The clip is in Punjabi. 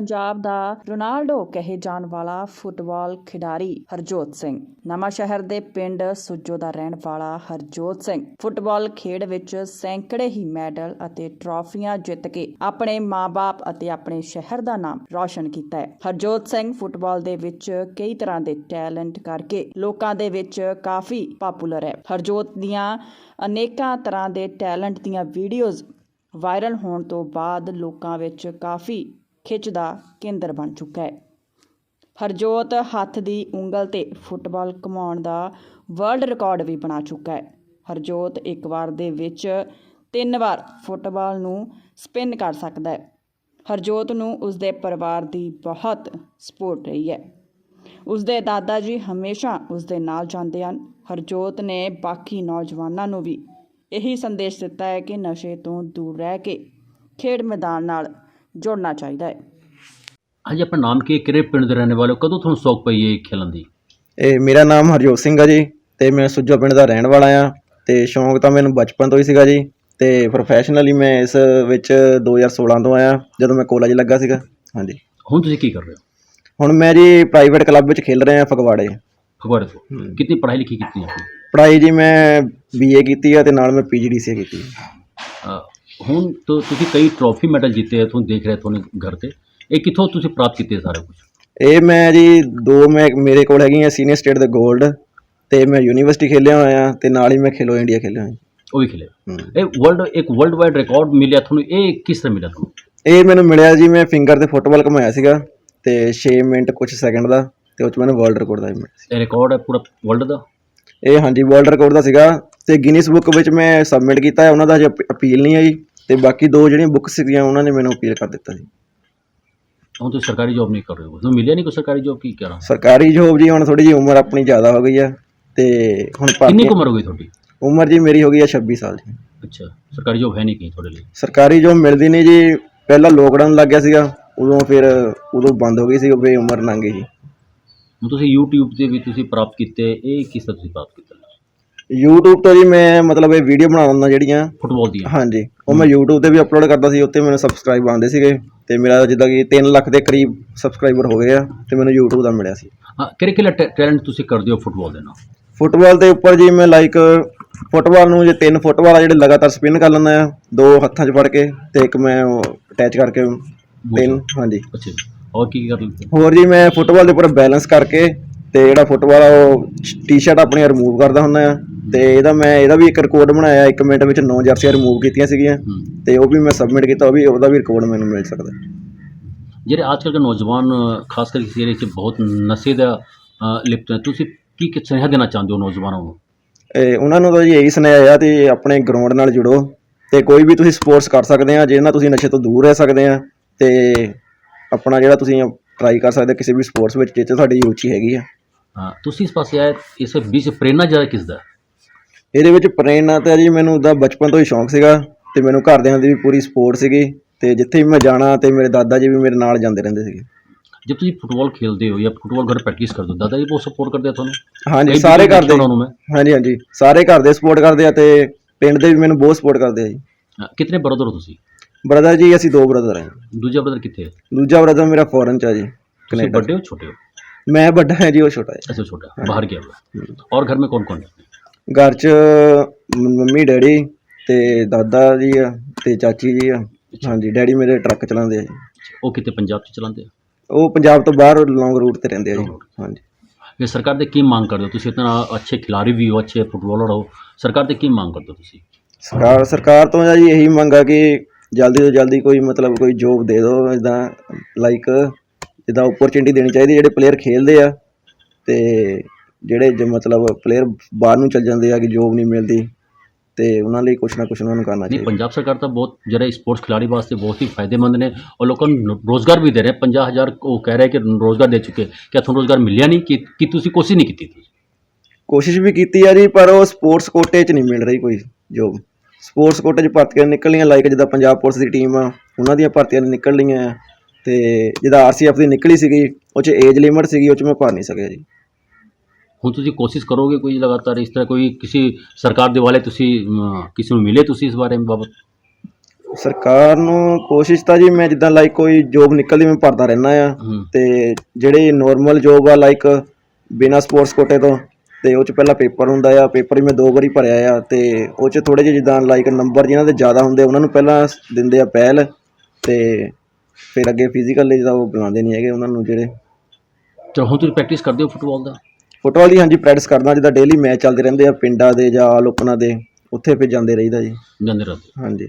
ਪੰਜਾਬ ਦਾ ਰੋਨਾਲਡੋ ਕਹੇ ਜਾਣ ਵਾਲਾ ਫੁੱਟਬਾਲ ਖਿਡਾਰੀ ਹਰਜੋਤ ਸਿੰਘ। ਨਵਾਂ ਸ਼ਹਿਰ ਦੇ ਪਿੰਡ ਸੁੱਜੋ ਦਾ ਰਹਿਣ ਵਾਲਾ ਹਰਜੋਤ ਸਿੰਘ। ਫੁੱਟਬਾਲ ਖੇਡ ਵਿੱਚ ਸੈਂਕੜੇ ਹੀ ਮੈਡਲ ਅਤੇ ਟਰਾਫੀਆਂ ਜਿੱਤ ਕੇ ਆਪਣੇ ਮਾਪੇ ਅਤੇ ਆਪਣੇ ਸ਼ਹਿਰ ਦਾ ਨਾਮ ਰੌਸ਼ਨ ਕੀਤਾ ਹੈ। ਹਰਜੋਤ ਸਿੰਘ ਫੁੱਟਬਾਲ ਦੇ ਵਿੱਚ ਕਈ ਤਰ੍ਹਾਂ ਦੇ ਟੈਲੈਂਟ ਕਰਕੇ ਲੋਕਾਂ ਦੇ ਵਿੱਚ ਕਾਫੀ ਪਪੂਲਰ ਹੈ। ਹਰਜੋਤ ਦੀਆਂ ਅਨੇਕਾਂ ਤਰ੍ਹਾਂ ਦੇ ਟੈਲੈਂਟ ਦੀਆਂ ਵੀਡੀਓਜ਼ ਵਾਇਰਲ ਹੋਣ ਤੋਂ ਬਾਅਦ ਲੋਕਾਂ ਵਿੱਚ ਕਾਫੀ ਖਿੱਚ ਦਾ ਕੇਂਦਰ ਬਣ ਚੁੱਕਾ ਹੈ। ਹਰਜੋਤ ਹੱਥ ਦੀ ਉਂਗਲ ਤੇ ਫੁੱਟਬਾਲ ਕਮਾਉਣ ਦਾ ਵਰਲਡ ਰਿਕਾਰਡ ਵੀ ਬਣਾ ਚੁੱਕਾ ਹੈ। ਹਰਜੋਤ ਇੱਕ ਵਾਰ ਦੇ ਵਿੱਚ ਤਿੰਨ ਵਾਰ ਫੁੱਟਬਾਲ ਨੂੰ ਸਪਿਨ ਕਰ ਸਕਦਾ ਹੈ। ਹਰਜੋਤ ਨੂੰ ਉਸਦੇ ਪਰਿਵਾਰ ਦੀ ਬਹੁਤ ਸਪੋਰਟ ਰਹੀ ਹੈ। ਉਸਦੇ ਦਾਦਾ ਜੀ ਹਮੇਸ਼ਾ ਉਸਦੇ ਨਾਲ ਜਾਂਦੇ ਹਨ। ਹਰਜੋਤ ਨੇ ਬਾਕੀ ਨੌਜਵਾਨਾਂ ਨੂੰ ਵੀ ਇਹੀ ਸੰਦੇਸ਼ ਦਿੱਤਾ ਹੈ ਕਿ ਨਸ਼ੇ ਤੋਂ ਦੂਰ ਰਹਿ ਕੇ ਖੇਡ ਮੈਦਾਨ ਨਾਲ ਜੁੜਨਾ ਚਾਹੀਦਾ ਹੈ। ਹਾਂਜੀ ਆਪਣਾ ਨਾਮ ਕੀ ਹੈ? ਕਿਹੜੇ ਪਿੰਡ ਦੇ ਰਹਿਣ ਵਾਲੇ ਹੋ? ਕਦੋਂ ਤੁਹਾਨੂੰ ਸ਼ੌਕ ਪਈ ਇਹ ਖੇਲਣ ਦੀ? ਇਹ ਮੇਰਾ ਨਾਮ ਹਰਜੋਤ ਸਿੰਘ ਆ ਜੀ ਤੇ ਮੈਂ ਸੁੱਜੋ ਪਿੰਡ ਦਾ ਰਹਿਣ ਵਾਲਾ ਆ ਤੇ ਸ਼ੌਂਕ ਤਾਂ ਮੈਨੂੰ ਬਚਪਨ ਤੋਂ ਹੀ ਸੀਗਾ ਜੀ ਤੇ ਪ੍ਰੋਫੈਸ਼ਨਲੀ ਮੈਂ ਇਸ ਵਿੱਚ 2016 ਤੋਂ ਆਇਆ ਜਦੋਂ ਮੈਂ ਕਾਲਜ ਲੱਗਾ ਸੀਗਾ। ਹਾਂਜੀ। ਹੁਣ ਤੁਸੀਂ ਕੀ ਕਰ ਰਹੇ ਹੋ? ਹੁਣ ਮੈਂ ਜੀ ਪ੍ਰਾਈਵੇਟ ਕਲੱਬ ਵਿੱਚ ਖੇਲ ਰਿਹਾ ਫਗਵਾੜੇ। ਫਗਵਾੜੇ ਤੋਂ? ਕਿੰਨੀ ਪੜ੍ਹਾਈ ਲਿਖੀ ਕੀਤੀ ਹੈ? ਆਪਣੀ ਪੜ੍ਹਾਈ ਜੀ ਮੈਂ ਬੀਏ ਕੀਤੀ ਆ ਤੇ ਨਾਲ ਮੈਂ ਪੀਜੀਡੀਸੀ ਕੀਤੀ। ਆ। ਅਹ ਹੁਣ ਤੋਂ ਤੁਸੀਂ ਕਈ ਟਰੋਫੀ ਮੈਡਲ ਜਿੱਤੇ ਆ ਤੁਹਾਨੂੰ ਦੇਖ ਰਿਹਾ ਤੁਹਾਨੂੰ ਘਰ ਤੇ। ਇਹ ਕਿੱਥੋਂ ਤੁਸੀਂ ਪ੍ਰਾਪਤ ਕੀਤੇ ਸਾਰੇ ਕੁਝ ਇਹ ਮੈਂ ਜੀ ਦੋ ਮੈਂ ਮੇਰੇ ਕੋਲ ਹੈਗੀਆਂ ਸੀਨੀਅਰ ਸਟੇਟ ਦੇ 골ਡ ਤੇ ਮੈਂ ਯੂਨੀਵਰਸਿਟੀ ਖੇਲਿਆ ਹੋਇਆ ਤੇ ਨਾਲ ਹੀ ਮੈਂ ਖੇਲੋ ਇੰਡੀਆ ਖੇਲਿਆ ਹੋਇਆ। ਉਹ ਵੀ ਖੇਲੇ। ਇਹ ਵਰਲਡ ਇੱਕ ਵਰਲਡ ਵਾਈਡ ਰਿਕਾਰਡ ਮਿਲਿਆ ਤੁਹਾਨੂੰ ਇਹ ਕਿਸ ਤਰ੍ਹਾਂ ਮਿਲਿਆ ਤੁਹਾਨੂੰ? ਇਹ ਮੈਨੂੰ ਮਿਲਿਆ ਜੀ ਮੈਂ ਫਿੰਗਰ ਤੇ ਫੁੱਟਬਾਲ ਘੁਮਾਇਆ ਸੀਗਾ ਤੇ 6 ਮਿੰਟ ਕੁਝ ਸੈਕਿੰਡ ਦਾ ਤੇ ਉਹ ਚ ਮੈਨੂੰ ਵਰਲਡ ਰਿਕਾਰਡ ਦਾ ਵੀ ਮਿਲਿਆ ਇਹ ਰਿਕਾਰਡ ਹੈ ਪੂਰਾ ਵਰਲਡ ਦਾ? ਇਹ ਹਾਂਜੀ ਵਰਲਡ ਰਿਕਾਰਡ ਦਾ ਸੀਗਾ ਤੇ ਗਿਨੀਸ ਬੁੱਕ ਵਿੱਚ ਮੈਂ ਸਬਮਿਟ ਕੀਤਾ ਹੈ ਉਹਨਾਂ ਦਾ ਹਜੇ ਅਪੀਲ ਨਹੀਂ ਆਈ। ਤੇ ਬਾਕੀ ਦੋ ਜਿਹੜੀਆਂ ਬੁੱਕਸ ਸੀਗੀਆਂ ਉਹਨਾਂ ਨੇ ਮੈਨੂੰ ਅਪੀਲ ਕਰ ਦਿੱਤਾ ਜੀ। ਹੁਣ ਤੁਸੀਂ ਸਰਕਾਰੀ ਜੌਬ ਨਹੀਂ ਕਰ ਰਹੇ ਹੋ। ਤੁਹਾਨੂੰ ਮਿਲਿਆ ਨਹੀਂ ਕੋਈ ਸਰਕਾਰੀ ਜੌਬ ਕੀ ਕਰਾਂ ਸਰਕਾਰੀ ਜੋਬ ਜੀ ਹੁਣ ਥੋੜੀ ਜੀ ਉਮਰ ਆਪਣੀ ਜ਼ਿਆਦਾ ਹੋ ਗਈ ਆ ਤੇ ਹੁਣ ਕਿੰਨੀ ਭਰਤੀ ਉਮਰ ਹੋ ਗਈ ਤੁਹਾਡੀ? ਉਮਰ ਜੀ ਮੇਰੀ ਹੋ ਗਈ ਆ 26 ਸਾਲ ਜੀ। ਅੱਛਾ ਸਰਕਾਰੀ ਜੌਬ ਹੈ ਨਹੀਂ ਕੀ ਤੁਹਾਡੇ ਲਈ? ਸਰਕਾਰੀ ਜੋਬ ਮਿਲਦੀ ਨਹੀਂ ਜੀ। ਪਹਿਲਾਂ ਲੋਕਡਾਊਨ ਲੱਗ ਗਿਆ ਸੀਗਾ ਉਦੋਂ ਫਿਰ ਉਦੋਂ ਬੰਦ ਹੋ ਗਈ ਸੀ ਉਹ ਵੀ ਉਮਰ ਲੰਘ ਗਈ ਜੀ। ਹੁਣ ਤੁਸੀਂ YouTube ਤੇ ਵੀ ਤੁਸੀਂ ਪ੍ਰਾਪਤ ਕੀਤੇ ਇਹ ਕਿਸ ਤਰ੍ਹਾਂ ਤੁਸੀਂ ਪ੍ਰਾਪਤ ਕੀਤਾ? YouTube ਤੋਂ ਜੀ ਮੈਂ ਮਤਲਬ ਇਹ ਵੀਡੀਓ ਬਣਾ ਦਿੰਦਾ ਜਿਹੜੀਆਂ। ਫੁੱਟਬਾਲ ਦੀਆਂ। ਹਾਂਜੀ। ਉਹ ਮੈਂ YouTube ਤੇ ਵੀ ਅਪਲੋਡ ਕਰਦਾ ਸੀ ਉੱਤੇ ਮੈਨੂੰ ਸਬਸਕ੍ਰਾਈਬ ਆਉਂਦੇ ਸੀਗੇ। ਤੇ ਮੇਰਾ ਜਿੱਦਾਂ ਕਿ 3 ਲੱਖ ਦੇ ਕਰੀਬ ਸਬਸਕ੍ਰਾਈਬਰ ਹੋ ਗਏ ਆ ਤੇ ਮੈਨੂੰ YouTube ਦਾ ਮਿਲਿਆ ਸੀ। ਕਿਹੜੇ ਕਿਹੜੇ ਟੈਲੈਂਟ ਤੁਸੀਂ ਕਰਦੇ ਹੋ ਫੁੱਟਬਾਲ ਦੇ ਨਾਲ? ਫੁੱਟਬਾਲ ਦੇ ਉੱਪਰ ਜੀ ਮੈਂ ਲਾਈਕ ਫੁੱਟਬਾਲ ਨੂੰ ਜੇ ਤਿੰਨ ਫੁੱਟਬਾਲ ਆ ਜਿਹੜੇ ਲਗਾਤਾਰ ਸਪਿਨ ਕਰ ਲੈਂਦਾ ਆ ਦੋ ਹੱਥਾਂ 'ਚ ਫੜ ਕੇ ਤੇ ਇੱਕ ਮੈਂ ਅਟੈਚ ਕਰਕੇ ਤਿੰਨ ਹਾਂਜੀ। ਅੱਛਾ। ਹੋਰ ਕੀ ਕਰ ਲੈਂਦੇ? ਹੋਰ ਜੀ ਮੈਂ ਫੁੱਟਬਾਲ ਦੇ ਉੱਪਰ ਬੈਲੈਂਸ ਕਰਕੇ ਤੇ ਜਿਹੜਾ ਫੁੱਟਬਾਲ ਆ ਉਹ ਟੀ-ਸ਼ਰਟ ਆਪਣੀ ਰਿਮੂਵ ਕਰਦਾ ਹੁੰਦਾ ਆ। ਤੇ ਇਹਦਾ ਮੈਂ ਇਹਦਾ ਵੀ ਇੱਕ ਰਿਕਾਰਡ ਬਣਾਇਆ 1 ਮਿੰਟ ਵਿੱਚ 9 ਜਰਸੀਆਂ ਰਿਮੂਵ ਕੀਤੀਆਂ ਸੀਗੀਆਂ। ਹੂੰ। ਤੇ ਉਹ ਵੀ ਮੈਂ ਸਬਮਿਟ ਕੀਤਾ ਉਹ ਵੀ ਉਹਦਾ ਵੀ ਰਿਕਾਰਡ ਮੈਨੂੰ ਮਿਲ ਸਕਦਾ। ਜਿਹੜੇ ਅੱਜ ਕੱਲ੍ਹ ਦੇ ਨੌਜਵਾਨ ਖਾਸ ਕਰਕੇ ਜਿਹੜੇ ਚ ਬਹੁਤ ਨਸ਼ੇ ਦਾ ਲਿਪਤ ਨੇ ਤੁਸੀਂ ਕੀ ਕੀ ਸੁਨੇਹਾ ਦੇਣਾ ਚਾਹੁੰਦੇ ਹੋ ਨੌਜਵਾਨਾਂ ਨੂੰ? ਇਹ ਉਹਨਾਂ ਨੂੰ ਤਾਂ ਜੀ ਇਹੀ ਸੁਨੇਹਾ ਆ ਤੇ ਆਪਣੇ ਗਰਾਊਂਡ ਨਾਲ ਜੁੜੋ। ਤੇ ਕੋਈ ਵੀ ਤੁਸੀਂ ਸਪੋਰਟਸ ਕਰ ਸਕਦੇ ਆ ਜਿਹਦੇ ਨਾਲ ਤੁਸੀਂ ਨਸ਼ੇ ਤੋਂ ਦੂਰ ਰਹਿ ਸਕਦੇ ਆ ਤੇ ਆਪਣਾ ਜਿਹੜਾ ਤੁਸੀਂ ਟਰਾਈ ਕਰ ਸਕਦੇ ਕਿਸੇ ਵੀ ਸਪੋਰਟਸ ਵਿੱਚ ਜਿੱਥੇ ਤੁਹਾਡੀ ਰੁਚੀ ਹੈਗੀ ਆ। ਹਾਂ, ਤੁਸੀਂ ਇਸ ਪਾਸੇ ਆਏ ਇਸ ਵਿੱਚ ਪ੍ਰੇਰਨਾ ਜ਼ਿਆਦਾ ਕਿਸ ਦਾ? ਇਹਦੇ ਵਿੱਚ ਪ੍ਰੇਰਨਾ ਤਾਂ ਜੀ ਮੈਨੂੰ ਉਹਦਾ ਬਚਪਨ ਤੋਂ ਹੀ ਸ਼ੌਂਕ ਸੀਗਾ ਤੇ ਮੈਨੂੰ ਘਰਦਿਆਂ ਦੀ ਵੀ ਪੂਰੀ ਸਪੋਰਟ ਸੀਗੀ ਤੇ ਜਿੱਥੇ ਵੀ ਮੈਂ ਜਾਣਾ ਤੇ ਮੇਰੇ ਦਾਦਾ ਜੀ ਵੀ ਮੇਰੇ ਨਾਲ ਜਾਂਦੇ ਰਹਿੰਦੇ ਸੀਗੇ। ਜਦ ਤੁਸੀਂ ਫੁੱਟਬਾਲ ਖੇਲਦੇ ਹੋ ਜਾਂ ਫੁੱਟਬਾਲ ਘਰ ਪ੍ਰੈਕਟਿਸ ਕਰਦੇ ਹੋ ਦਾਦਾ ਜੀ ਬਹੁਤ ਸਪੋਰਟ ਕਰਦੇ ਆ ਤੁਹਾਨੂੰ? ਹਾਂਜੀ ਸਾਰੇ ਕਰਦੇ ਉਹਨਾਂ ਨੂੰ ਮੈਂ। ਹਾਂਜੀ ਹਾਂਜੀ ਸਾਰੇ ਘਰ ਦੇ ਸਪੋਰਟ ਕਰਦੇ ਆ ਤੇ ਪਿੰਡ ਦੇ ਵੀ ਮੈਨੂੰ ਬਹੁਤ ਸਪੋਰਟ ਕਰਦੇ ਆ ਜੀ। ਹਾਂ, ਕਿਤਨੇ ਬਰਦਰ ਹੋ ਤੁਸੀਂ? ਬ੍ਰਦਰ ਜੀ ਅਸੀਂ ਦੋ ਬ੍ਰਦਰ ਆ ਦੂਜਾ ਬਰਦਰ ਕਿੱਥੇ ਹੈ ਦੂਜਾ ਬ੍ਰਦਰ ਮੇਰਾ ਫੋਰਨ ਚ ਆ ਜੀ ਕੈਨੇਡਾ। ਵੱਡੇ ਹੋ ਛੋਟੇ ਹੋ? ਮੈਂ ਵੱਡਾ ਹਾਂ ਜੀ ਉਹ ਛੋਟਾ ਹੈ ऐसे छोटा बाहर गया हुआ और घर में कौन कौन है ਘਰ 'ਚ ਮ- ਮੰਮੀ ਡੈਡੀ ਤੇ ਦਾਦਾ ਜੀ ਆ ਤੇ ਚਾਚੀ ਜੀ ਆ ਹਾਂਜੀ ਡੈਡੀ ਮੇਰੇ ਟਰੱਕ ਚਲਾਉਂਦੇ ਆ ਜੀ वो कितने पंजाब से चलाते हैं ਉਹ ਪੰਜਾਬ ਤੋਂ ਬਾਹਰ ਲੌਂਗ ਰੂਟ ਤੇ ਰਹਿੰਦੇ ਆ ਜੀ ਹਾਂਜੀ ये सरकार से की मांग करते हो तुसी इतना अच्छे खिलाड़ी भी हो अच्छे फुटबॉलर हो सरकार से की मांग करते हो तुसी ਸਰਕਾਰ ਸਰਕਾਰ ਤੋਂ ਆ ਜੀ ਇਹੀ ਮੰਗ ਆ ਕਿ ਜਲਦੀ ਤੋਂ ਜਲਦੀ ਕੋਈ ਮਤਲਬ ਕੋਈ ਜੋਬ ਦੇ ਦਿਓ ਇਦਾਂ ਲਾਈਕ ਜਿੱਦਾਂ ਓਪਰਚੁਨਿਟੀ ਦੇਣੀ ਚਾਹੀਦੀ ਜਿਹੜੇ ਪਲੇਅਰ ਖੇਲਦੇ ਆ ਤੇ ਜਿਹੜੇ ਜੇ ਮਤਲਬ ਪਲੇਅਰ ਬਾਹਰ ਨੂੰ ਚਲ ਜਾਂਦੇ ਆ ਕਿ ਜੋਬ ਨਹੀਂ ਮਿਲਦੀ ਤੇ ਉਹਨਾਂ ਲਈ ਕੁਛ ਨਾ ਕੁਛ ਉਹਨਾਂ ਨੂੰ ਕਰਨਾ ਨਹੀਂ ਪੰਜਾਬ ਸਰਕਾਰ ਤਾਂ ਬਹੁਤ ਜਿਹੜੇ ਸਪੋਰਟਸ ਖਿਲਾੜੀ ਵਾਸਤੇ ਬਹੁਤ ਹੀ ਫਾਇਦੇਮੰਦ ਨੇ ਔਰ ਲੋਕਾਂ ਨੂੰ ਰੋਜ਼ਗਾਰ ਵੀ ਦੇ ਰਹੇ 50000 ਉਹ ਕਹਿ ਰਹੇ ਕਿ ਰੋਜ਼ਗਾਰ ਦੇ ਚੁੱਕੇ ਕਿ ਤੁਹਾਨੂੰ ਰੋਜ਼ਗਾਰ ਮਿਲਿਆ ਨਹੀਂ ਕਿ ਕੀ ਤੁਸੀਂ ਕੋਸ਼ਿਸ਼ ਨਹੀਂ ਕੀਤੀ ਤੁਸੀਂ? ਕੋਸ਼ਿਸ਼ ਵੀ ਕੀਤੀ ਆ ਜੀ ਪਰ ਉਹ ਸਪੋਰਟਸ ਕੋਟੇ 'ਚ ਨਹੀਂ ਮਿਲ ਰਹੀ ਕੋਈ ਜੋਬ ਸਪੋਰਟਸ ਕੋਟੇ 'ਚ ਭਰਤੀਆਂ ਨਿਕਲੀਆਂ ਲਾਈਕ ਜਿੱਦਾਂ ਪੰਜਾਬ ਪੁਲਿਸ ਦੀ ਟੀਮ ਆ ਉਹਨਾਂ ਦੀਆਂ ਭਰਤੀਆਂ ਨਿਕਲ ਲਈਆਂ ਆ। ਤੇ ਜਿੱਦਾਂ ਆਰਸੀਐਫ ਦੀ ਨਿਕਲੀ ਸੀਗੀ ਉਹ 'ਚ ਏਜ ਲਿਮਟ ਸੀਗੀ ਉਹ 'ਚ ਮੈਂ ਭਰ ਨਹੀਂ ਸਕਿਆ ਜੀ। ਹੁਣ ਤੁਸੀਂ ਕੋਸ਼ਿਸ਼ ਕਰੋਗੇ ਕੋਈ ਲਗਾਤਾਰ ਇਸ ਤਰ੍ਹਾਂ ਕੋਈ ਕਿਸੇ ਸਰਕਾਰ ਦੇ ਵਾਲੇ ਤੁਸੀਂ ਅਮ, ਕਿਸੇ ਨੂੰ ਮਿਲੇ ਤੁਸੀਂ ਇਸ ਬਾਰੇ ਬਾਬਤ? ਸਰਕਾਰ ਨੂੰ ਕੋਸ਼ਿਸ਼ ਤਾਂ ਜੀ ਮੈਂ ਜਿੱਦਾਂ ਲਾਈਕ ਕੋਈ ਜੋਬ ਨਿਕਲਦੀ ਮੈਂ ਭਰਦਾ ਰਹਿਣਾ ਆ ਹੂੰ। ਤੇ ਜਿਹੜੇ ਨੋਰਮਲ ਜੋਬ ਆ ਲਾਈਕ ਬਿਨਾ ਸਪੋਰਟਸ ਕੋਟੇ ਤੋਂ ਤੇ ਉਹ ਚ ਪਹਿਲਾਂ ਪੇਪਰ ਹੁੰਦਾ ਆ ਪੇਪਰ ਵੀ ਮੈਂ ਦੋ ਵਾਰੀ ਭਰਿਆ ਆ ਤੇ ਉਹ ਚ ਥੋੜੇ ਜਿਹੇ ਜਿੱਦਾਂ ਲਾਈਕ ਨੰਬਰ ਜਿਨ੍ਹਾਂ ਦੇ ਜ਼ਿਆਦਾ ਹੁੰਦੇ ਉਹਨਾਂ ਨੂੰ ਪਹਿਲਾਂ ਦਿੰਦੇ ਆ ਪਹਿਲ ਤੇ ਫਿਰ ਅੱਗੇ ਫਿਜ਼ੀਕਲ ਲਈ ਜਿੱਦਾਂ ਉਹ ਬੁਲਾਉਂਦੇ ਨਹੀਂ ਹੈਗੇ ਉਹਨਾਂ ਨੂੰ ਜਿਹੜੇ ਹੁਣ ਤੁਸੀਂ ਪ੍ਰੈਕਟਿਸ ਕਰਦੇ ਹੋ ਫੁੱਟਬਾਲ ਦਾ? ਫੁੱਟਬਾਲ ਦੀ ਹਾਂਜੀ ਪ੍ਰੈਕਟਿਸ ਕਰਦਾ ਜਿੱਦਾਂ ਡੇਲੀ ਮੈਚ ਚੱਲਦੇ ਰਹਿੰਦੇ ਆ ਪਿੰਡਾਂ ਦੇ ਜਾਂ ਓਪਨਾਂ ਦੇ ਉੱਥੇ ਫਿਰ ਜਾਂਦੇ ਰਹੀਦਾ ਜੀ। ਜਾਂਦੇ ਰਹਦੇ। ਹਾਂਜੀ।